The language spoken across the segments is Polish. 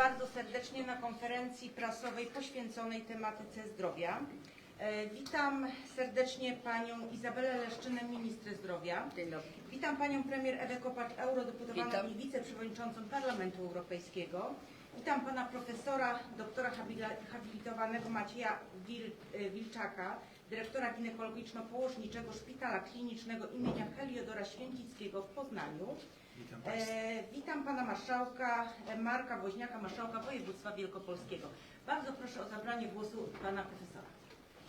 bardzo serdecznie na konferencji prasowej poświęconej tematyce zdrowia. E, Witam serdecznie Panią Izabelę Leszczynę, Ministrę Zdrowia. Dzień dobry. Witam Panią Premier Ewę Kopacz, eurodeputowaną Witam. i wiceprzewodniczącą Parlamentu Europejskiego. Witam Pana Profesora, doktora habilitowanego Macieja Wil, e, Wilczaka, dyrektora ginekologiczno-położniczego Szpitala Klinicznego imienia Heliodora Święcickiego w Poznaniu. Witam. E, witam Pana Marszałka e, Marka Woźniaka, Marszałka Województwa Wielkopolskiego. Bardzo proszę o zabranie głosu Pana Profesora.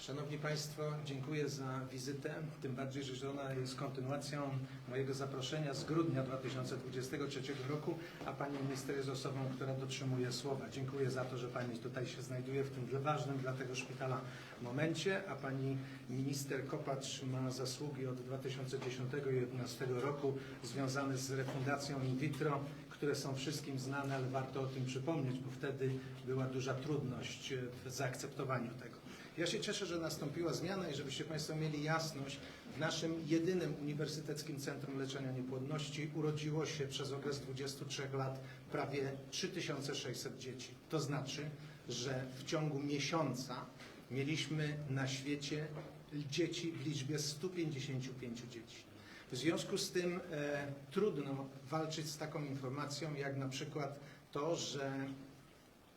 Szanowni Państwo, dziękuję za wizytę, tym bardziej, że ona jest kontynuacją mojego zaproszenia z grudnia 2023 roku, a Pani Minister jest osobą, która dotrzymuje słowa. Dziękuję za to, że Pani tutaj się znajduje w tym ważnym dla tego szpitala momencie, a Pani Minister Kopacz ma zasługi od 2010 i 2011 roku związane z refundacją in vitro, które są wszystkim znane, ale warto o tym przypomnieć, bo wtedy była duża trudność w zaakceptowaniu tego. Ja się cieszę, że nastąpiła zmiana i żebyście Państwo mieli jasność, w naszym jedynym Uniwersyteckim Centrum Leczenia Niepłodności urodziło się przez okres 23 lat prawie 3600 dzieci. To znaczy, że w ciągu miesiąca mieliśmy na świecie dzieci w liczbie 155 dzieci. W związku z tym e, trudno walczyć z taką informacją, jak na przykład to, że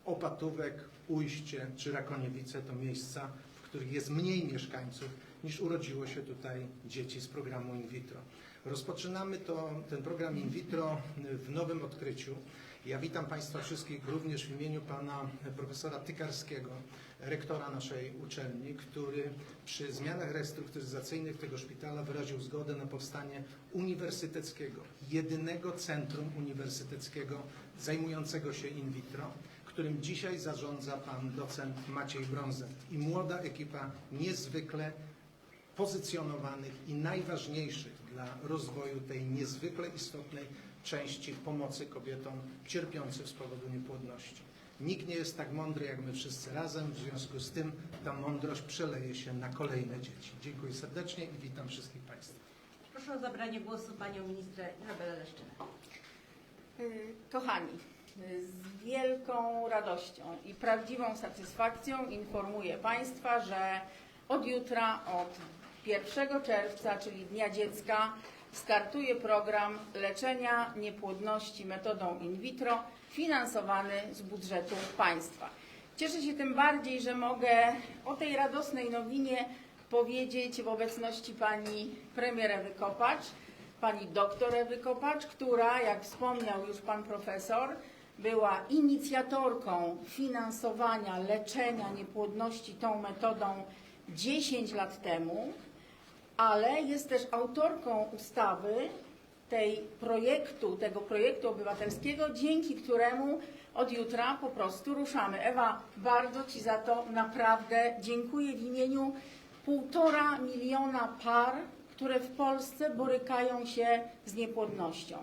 Opatówek, Ujście czy Rakoniewice to miejsca, w których jest mniej mieszkańców niż urodziło się tutaj dzieci z programu in vitro. Rozpoczynamy to, ten program in vitro w nowym odkryciu. Ja witam Państwa wszystkich również w imieniu Pana Profesora Tykarskiego, rektora naszej uczelni, który przy zmianach restrukturyzacyjnych tego szpitala wyraził zgodę na powstanie uniwersyteckiego, jedynego centrum uniwersyteckiego zajmującego się in vitro którym dzisiaj zarządza pan docent Maciej Brązet i młoda ekipa niezwykle pozycjonowanych i najważniejszych dla rozwoju tej niezwykle istotnej części pomocy kobietom cierpiącym z powodu niepłodności. Nikt nie jest tak mądry jak my wszyscy razem, w związku z tym ta mądrość przeleje się na kolejne dzieci. Dziękuję serdecznie i witam wszystkich Państwa. Proszę o zabranie głosu Panią Ministrę Izabelę Leszczynę. Y, Kochani, z wielką radością i prawdziwą satysfakcją informuję Państwa, że od jutra, od 1 czerwca, czyli Dnia Dziecka, startuje program leczenia niepłodności metodą in vitro finansowany z budżetu państwa. Cieszę się tym bardziej, że mogę o tej radosnej nowinie powiedzieć w obecności pani premier Ewy Kopacz, pani doktor Ewy Kopacz, która, jak wspomniał już pan profesor, była inicjatorką finansowania leczenia niepłodności tą metodą 10 lat temu, ale jest też autorką ustawy tej projektu, tego projektu obywatelskiego, dzięki któremu od jutra po prostu ruszamy. Ewa, bardzo Ci za to naprawdę dziękuję w imieniu półtora miliona par, które w Polsce borykają się z niepłodnością.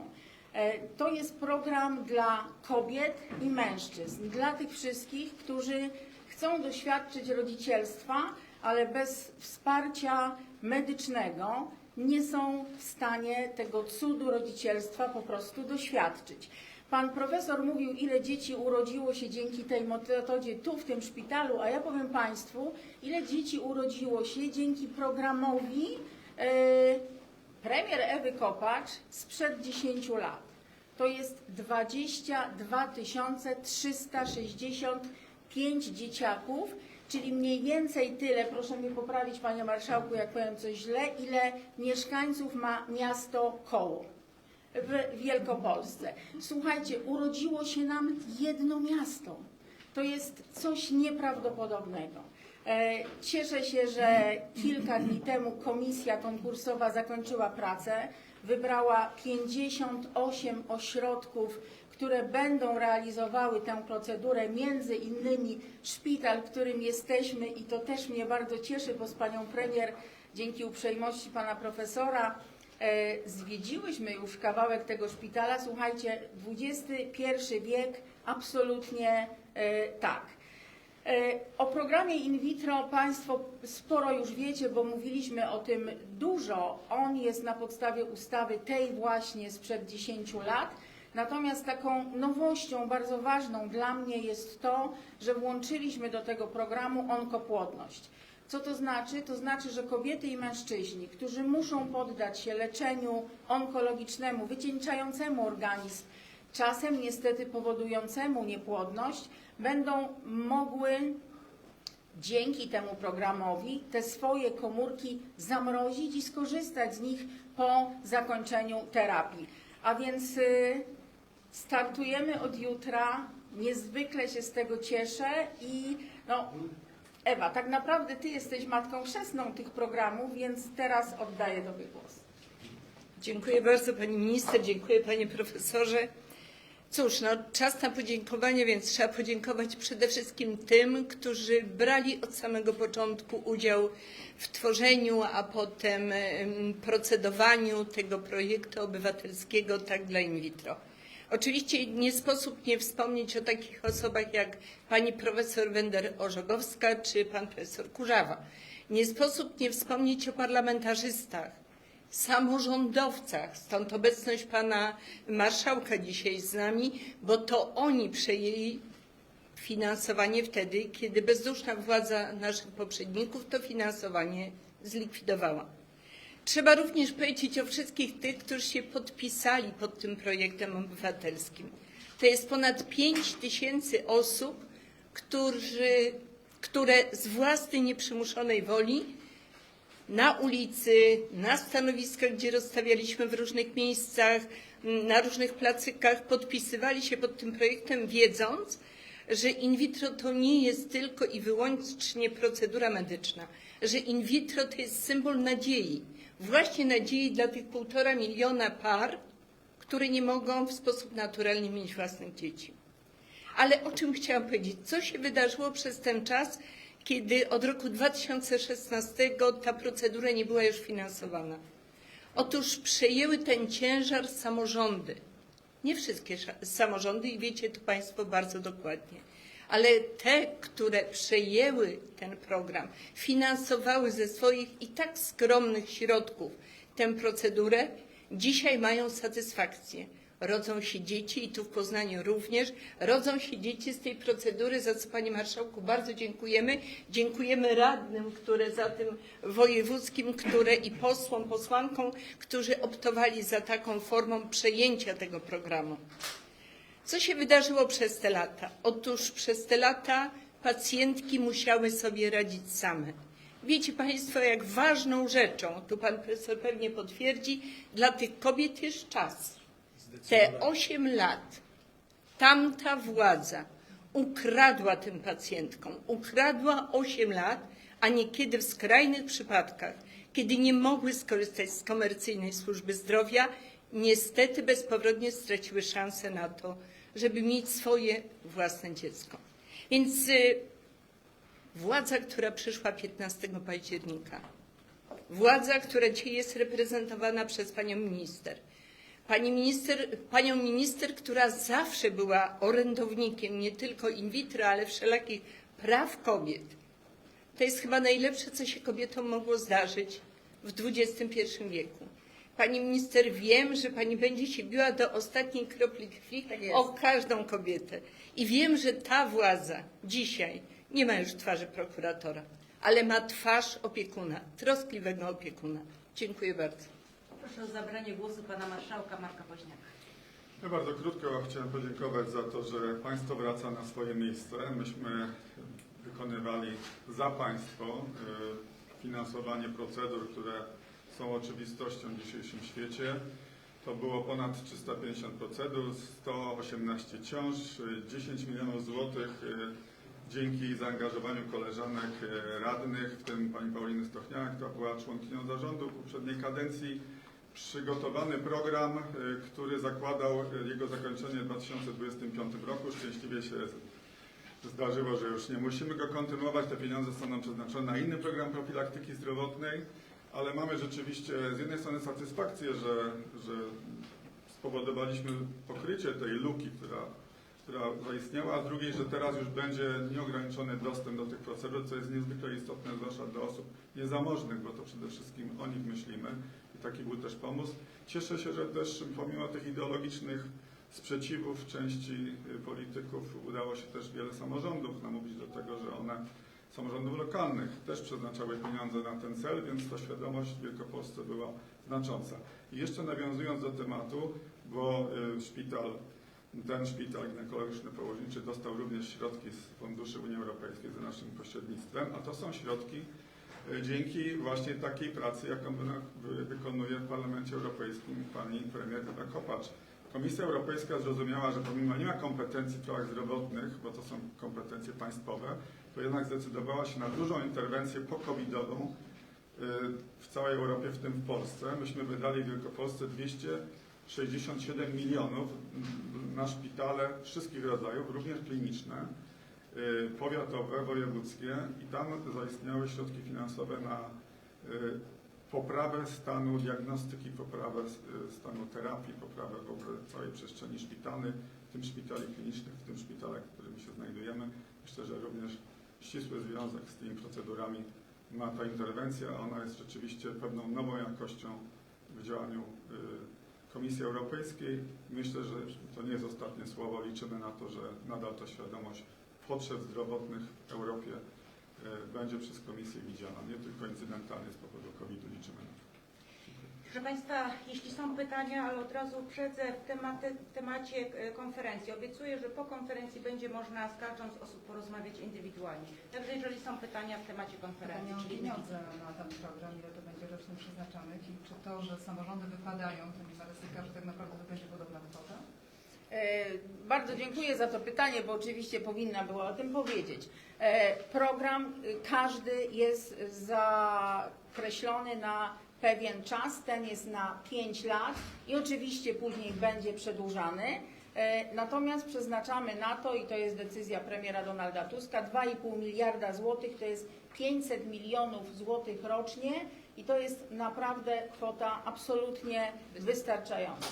E, To jest program dla kobiet i mężczyzn, dla tych wszystkich, którzy chcą doświadczyć rodzicielstwa, ale bez wsparcia medycznego nie są w stanie tego cudu rodzicielstwa po prostu doświadczyć. Pan profesor mówił, ile dzieci urodziło się dzięki tej metodzie tu w tym szpitalu, a ja powiem Państwu, ile dzieci urodziło się dzięki programowi e, premier Ewy Kopacz sprzed 10 lat. To jest 22 365 dzieciaków, czyli mniej więcej tyle, proszę mnie poprawić Panie Marszałku, jak powiem coś źle, ile mieszkańców ma miasto Koło w Wielkopolsce. Słuchajcie, urodziło się nam jedno miasto. To jest coś nieprawdopodobnego. E, Cieszę się, że kilka dni temu komisja konkursowa zakończyła pracę. Wybrała 58 ośrodków, które będą realizowały tę procedurę, między innymi szpital, którym jesteśmy i to też mnie bardzo cieszy, bo z panią premier dzięki uprzejmości pana profesora E, Zwiedziłyśmy już kawałek tego szpitala. Słuchajcie, XXI wiek absolutnie e, tak. E, O programie in vitro Państwo sporo już wiecie, bo mówiliśmy o tym dużo. On jest na podstawie ustawy tej właśnie sprzed 10 lat. Natomiast taką nowością bardzo ważną dla mnie jest to, że włączyliśmy do tego programu onkopłodność. Co to znaczy? To znaczy, że kobiety i mężczyźni, którzy muszą poddać się leczeniu onkologicznemu, wycieńczającemu organizm, czasem niestety powodującemu niepłodność, będą mogły dzięki temu programowi te swoje komórki zamrozić i skorzystać z nich po zakończeniu terapii. A więc y, startujemy od jutra. Niezwykle się z tego cieszę i no, Ewa, tak naprawdę Ty jesteś matką chrzestną tych programów, więc teraz oddaję Tobie głos. Dziękuję bardzo Pani Minister, dziękuję Panie Profesorze. Cóż, no, czas na podziękowanie, więc trzeba podziękować przede wszystkim tym, którzy brali od samego początku udział w tworzeniu, a potem em, procedowaniu tego projektu obywatelskiego Tak dla in vitro. Oczywiście nie sposób nie wspomnieć o takich osobach jak pani profesor Wender-Orzogowska czy pan profesor Kurzawa. Nie sposób nie wspomnieć o parlamentarzystach, samorządowcach, stąd obecność pana marszałka dzisiaj z nami, bo to oni przejęli finansowanie wtedy, kiedy bezduszna władza naszych poprzedników to finansowanie zlikwidowała. Trzeba również powiedzieć o wszystkich tych, którzy się podpisali pod tym projektem obywatelskim. To jest ponad 5 tysięcy osób, którzy, które z własnej nieprzymuszonej woli na ulicy, na stanowiskach, gdzie rozstawialiśmy w różnych miejscach, na różnych placykach, podpisywali się pod tym projektem, wiedząc, że in vitro to nie jest tylko i wyłącznie procedura medyczna, że in vitro to jest symbol nadziei, właśnie nadziei dla tych półtora miliona par, które nie mogą w sposób naturalny mieć własnych dzieci. Ale o czym chciałam powiedzieć? Co się wydarzyło przez ten czas, kiedy od roku 2016 ta procedura nie była już finansowana? Otóż przejęły ten ciężar samorządy. Nie wszystkie samorządy i wiecie to Państwo bardzo dokładnie. Ale te, które przejęły ten program, finansowały ze swoich i tak skromnych środków tę procedurę, dzisiaj mają satysfakcję. Rodzą się dzieci i tu w Poznaniu również. Rodzą się dzieci z tej procedury, za co Panie Marszałku bardzo dziękujemy. Dziękujemy radnym, które za tym wojewódzkim, które i posłom, posłankom, którzy optowali za taką formą przejęcia tego programu. Co się wydarzyło przez te lata? Otóż przez te lata pacjentki musiały sobie radzić same. Wiecie Państwo, jak ważną rzeczą, tu Pan Profesor pewnie potwierdzi, dla tych kobiet jest czas. Te 8 lat tamta władza ukradła tym pacjentkom, ukradła 8 lat, a niekiedy w skrajnych przypadkach, kiedy nie mogły skorzystać z komercyjnej służby zdrowia, niestety bezpowrotnie straciły szansę na to, żeby mieć swoje własne dziecko. Więc y, władza, która przyszła 15 października, władza, która dzisiaj jest reprezentowana przez panią minister, Pani minister, panią minister, która zawsze była orędownikiem nie tylko in vitro, ale wszelakich praw kobiet. To jest chyba najlepsze, co się kobietom mogło zdarzyć w XXI wieku. Pani minister, wiem, że pani będzie się biła do ostatniej kropli krwi Tak o każdą kobietę. I wiem, że ta władza dzisiaj nie ma już twarzy prokuratora, ale ma twarz opiekuna, troskliwego opiekuna. Dziękuję bardzo. Proszę o zabranie głosu pana marszałka Marka Woźniaka. Ja bardzo krótko chciałem podziękować za to, że Państwo wraca na swoje miejsce. Myśmy wykonywali za Państwo y, finansowanie procedur, które są oczywistością w dzisiejszym świecie. To było ponad 350 procedur, 118 ciąż, y, 10 milionów złotych y, dzięki zaangażowaniu koleżanek y, radnych, w tym pani Pauliny Stochniak, która była członkinią zarządu poprzedniej kadencji przygotowany program, y, który zakładał y, jego zakończenie w 2025 roku. Szczęśliwie się zdarzyło, że już nie musimy go kontynuować. Te pieniądze są nam przeznaczone na inny program profilaktyki zdrowotnej, ale mamy rzeczywiście z jednej strony satysfakcję, że, że spowodowaliśmy pokrycie tej luki, która, która zaistniała, a z drugiej, że teraz już będzie nieograniczony dostęp do tych procedur, co jest niezwykle istotne, zwłaszcza dla osób niezamożnych, bo to przede wszystkim o nich myślimy taki był też pomysł. Cieszę się, że też pomimo tych ideologicznych sprzeciwów części y, polityków udało się też wiele samorządów namówić do tego, że one, samorządów lokalnych, też przeznaczały pieniądze na ten cel, więc ta świadomość w Wielkopolsce była znacząca. I jeszcze nawiązując do tematu, bo y, szpital, ten szpital ginekologiczny położniczy dostał również środki z funduszy Unii Europejskiej za naszym pośrednictwem, a to są środki dzięki właśnie takiej pracy, jaką wy- wykonuje w Parlamencie Europejskim pani premier Ewa Kopacz. Komisja Europejska zrozumiała, że pomimo nie ma kompetencji w sprawach zdrowotnych, bo to są kompetencje państwowe, to jednak zdecydowała się na dużą interwencję po-covidową y, w całej Europie, w tym w Polsce. Myśmy wydali w Wielkopolsce 267 milionów na szpitale wszystkich rodzajów, również kliniczne, powiatowe, wojewódzkie i tam zaistniały środki finansowe na y, poprawę stanu diagnostyki, poprawę y, stanu terapii, poprawę w ogóle całej przestrzeni szpitalnej, w tym szpitali klinicznych, w tym szpitalach, w którym się znajdujemy. Myślę, że również ścisły związek z tymi procedurami ma ta interwencja. Ona jest rzeczywiście pewną nową jakością w działaniu y, Komisji Europejskiej. Myślę, że to nie jest ostatnie słowo. Liczymy na to, że nadal ta świadomość potrzeb zdrowotnych w Europie y, będzie przez Komisję widziana, nie tylko incydentalnie z powodu COVID-u. Liczymy na to. Proszę Państwa, jeśli są pytania, ale od razu uprzedzę w, tematy, temacie e, konferencji. Obiecuję, że po konferencji będzie można z każdą z osób porozmawiać indywidualnie. Także jeżeli są pytania w temacie konferencji, czyli pieniądze na ten program, ile to będzie rocznie przeznaczanych i czy to, że samorządy wypadają, to nie ma ryzyka, że tak naprawdę to będzie podobna kwota? E, Bardzo dziękuję za to pytanie, bo oczywiście powinna była o tym powiedzieć. E, Program y, każdy jest zakreślony na pewien czas, ten jest na 5 lat i oczywiście później będzie przedłużany. E, Natomiast przeznaczamy na to, i to jest decyzja premiera Donalda Tuska, 2,5 miliarda złotych, to jest 500 milionów złotych rocznie i to jest naprawdę kwota absolutnie wystarczająca.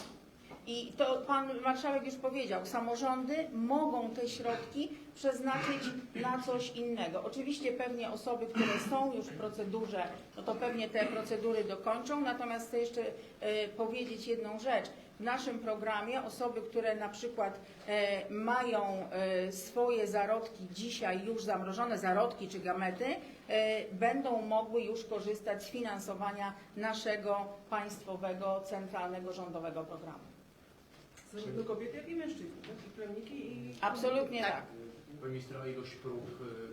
I to pan marszałek już powiedział, samorządy mogą te środki przeznaczyć na coś innego. Oczywiście pewnie osoby, które są już w procedurze, no to pewnie te procedury dokończą, natomiast chcę jeszcze e, powiedzieć jedną rzecz. W naszym programie osoby, które na przykład e, mają e, swoje zarodki dzisiaj już zamrożone, zarodki czy gamety, e, będą mogły już korzystać z finansowania naszego państwowego, centralnego, rządowego programu. Zarówno kobiety, jak i mężczyźni, tak? I plemniki, i... Absolutnie tak. Ministra, ilość prób,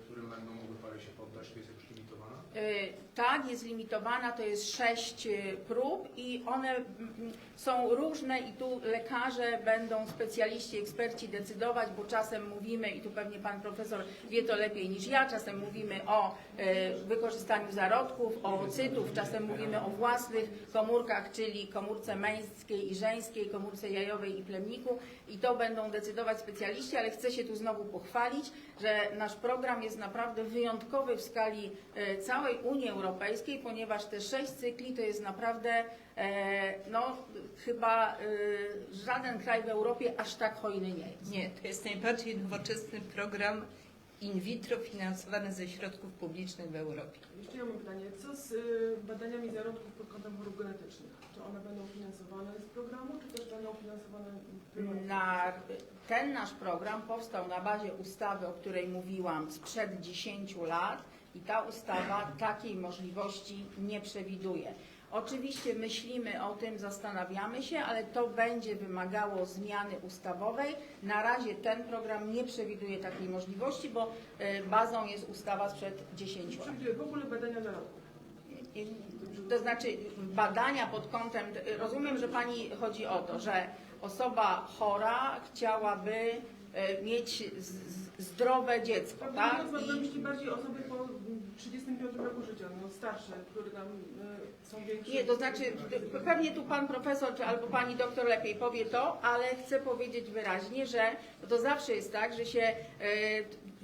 którym będą mogły pary się poddać, to jest jakoś limitowana? Y, Tak, jest limitowana, to jest sześć y, prób i one są różne i tu lekarze będą, specjaliści, eksperci decydować, bo czasem mówimy, i tu pewnie pan profesor wie to lepiej niż ja, czasem mówimy o y, wykorzystaniu zarodków, o ocytów, czasem mówimy o własnych komórkach, czyli komórce męskiej i żeńskiej, komórce jajowej i plemniku i to będą decydować specjaliści, ale chcę się tu znowu pochwalić, że nasz program jest naprawdę wyjątkowy w skali e, całej Unii Europejskiej, ponieważ te sześć cykli to jest naprawdę, e, no chyba e, żaden kraj w Europie aż tak hojny nie jest. Nie, to jest najbardziej nowoczesny program in vitro finansowany ze środków publicznych w Europie. Jeszcze ja mam pytanie, co z y, badaniami zarodków pod kątem chorób genetycznych? Czy one będą finansowane z programu, czy też będą finansowane prywatnie? Na, ten nasz program powstał na bazie ustawy, o której mówiłam sprzed 10 lat i ta ustawa takiej możliwości nie przewiduje. Oczywiście myślimy o tym, zastanawiamy się, ale to będzie wymagało zmiany ustawowej. Na razie ten program nie przewiduje takiej możliwości, bo e, bazą jest ustawa sprzed 10 lat. Przewiduje w ogóle badania zarodków. I- To znaczy badania pod kątem, rozumiem, że Pani chodzi o to, że osoba chora chciałaby e, mieć z- z- zdrowe dziecko, tak? Prawdopodobnie mam na myśli bardziej osoby po 35 roku życia, no starsze, które tam y, są większe. nie, to znaczy p- pewnie tu Pan Profesor czy albo Pani Doktor lepiej powie to, ale chcę powiedzieć wyraźnie, że to zawsze jest tak, że się e,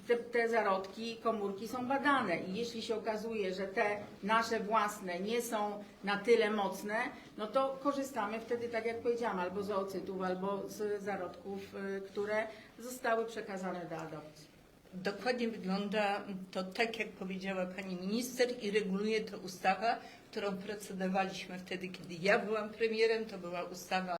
te, te zarodki, komórki są badane i jeśli się okazuje, że te nasze własne nie są na tyle mocne, no to korzystamy wtedy, tak jak powiedziałam, albo z oocytów, albo z zarodków, y, które zostały przekazane do adopcji. Dokładnie wygląda to tak, jak powiedziała pani minister i reguluje to ustawa, którą procedowaliśmy wtedy, kiedy ja byłam premierem. To była ustawa